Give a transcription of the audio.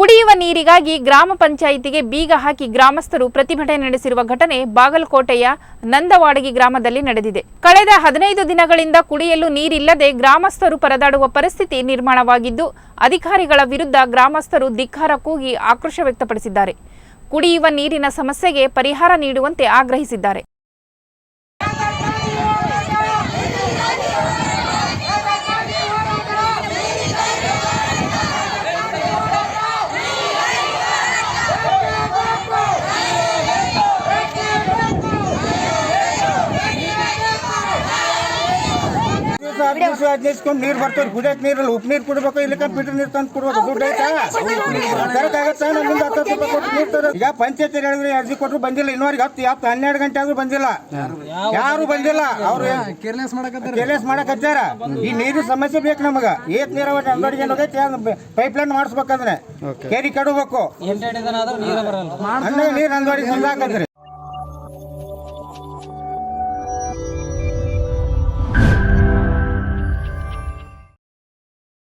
ಕುಡಿಯುವ ನೀರಿಗಾಗಿ ಗ್ರಾಮ ಪಂಚಾಯಿತಿಗೆ ಬೀಗ ಹಾಕಿ ಗ್ರಾಮಸ್ಥರು ಪ್ರತಿಭಟನೆ ನಡೆಸಿರುವ ಘಟನೆ ಬಾಗಲಕೋಟೆಯ ನಂದವಾಡಗಿ ಗ್ರಾಮದಲ್ಲಿ ನಡೆದಿದೆ. ಕಳೆದ ಹದಿನೈದು ದಿನಗಳಿಂದ ಕುಡಿಯಲು ನೀರಿಲ್ಲದೆ ಗ್ರಾಮಸ್ಥರು ಪರದಾಡುವ ಪರಿಸ್ಥಿತಿ ನಿರ್ಮಾಣವಾಗಿದ್ದು, ಅಧಿಕಾರಿಗಳ ವಿರುದ್ಧ ಗ್ರಾಮಸ್ಥರು ಧಿಕ್ಕಾರ ಕೂಗಿ ಆಕ್ರೋಶ ವ್ಯಕ್ತಪಡಿಸಿದ್ದಾರೆ. ಕುಡಿಯುವ ನೀರಿನ ಸಮಸ್ಯೆಗೆ ಪರಿಹಾರ ನೀಡುವಂತೆ ಆಗ್ರಹಿಸಿದ್ದಾರೆ. ದಿವಸ ಹತ್ತು ದಿವಸ ಹದಿನೈಸ್ಕೊಂಡು ನೀರು ಬರ್ತದೆ ಕುಡಿಯಕ್ಕೆ ನೀರಲ್ಲಿ ಉಪ್ಪು ನೀರು ಕುಡಬೇಕು ಇಲ್ಲಿಕ ಫಿಲ್ಟರ್ ನೀರು ತಂದು ಕೊಡ್ಬೇಕು ದುಡ್ಡು ಐತಾ ತರಕಾಗತ್ತ ನಮ್ಮಿಂದ ಹತ್ತು ರೂಪಾಯಿ ಕೊಟ್ಟು ನೀರು ತರ ಈಗ ಪಂಚಾಯತ್ ಹೇಳಿದ್ರೆ ಅರ್ಜಿ ಕೊಟ್ಟರು ಬಂದಿಲ್ಲ ಇನ್ನೂವರೆಗೆ ಹತ್ತು ಹತ್ತು ಹನ್ನೆರಡು ಗಂಟೆ ಆದ್ರೂ ಬಂದಿಲ್ಲ. ಯಾರು ಬಂದಿಲ್ಲ. ಅವ್ರು ಕೇರ್ಲೆಸ್ ಮಾಡಕತ್ತಾರ. ಕೆಲೆಸ್ ಮಾಡಕ್ ಹಚ್ಚಾರ ಈ ನೀರಿನ ಸಮಸ್ಯೆ ಬೇಕು ನಮಗ. ಏತ್ ನೀರ ಅಂಗಡಿಗೆ ಪೈಪ್ ಲೈನ್ ಮಾಡಿಸ್ಬೇಕಂದ್ರೆ. ಕೇರಿ ಕಡಬೇಕು. ನೀರೇ ಬರಲ್ಲ. ನೀರು ಅಂಗಡಿ ಹಾಕದ್ರಿ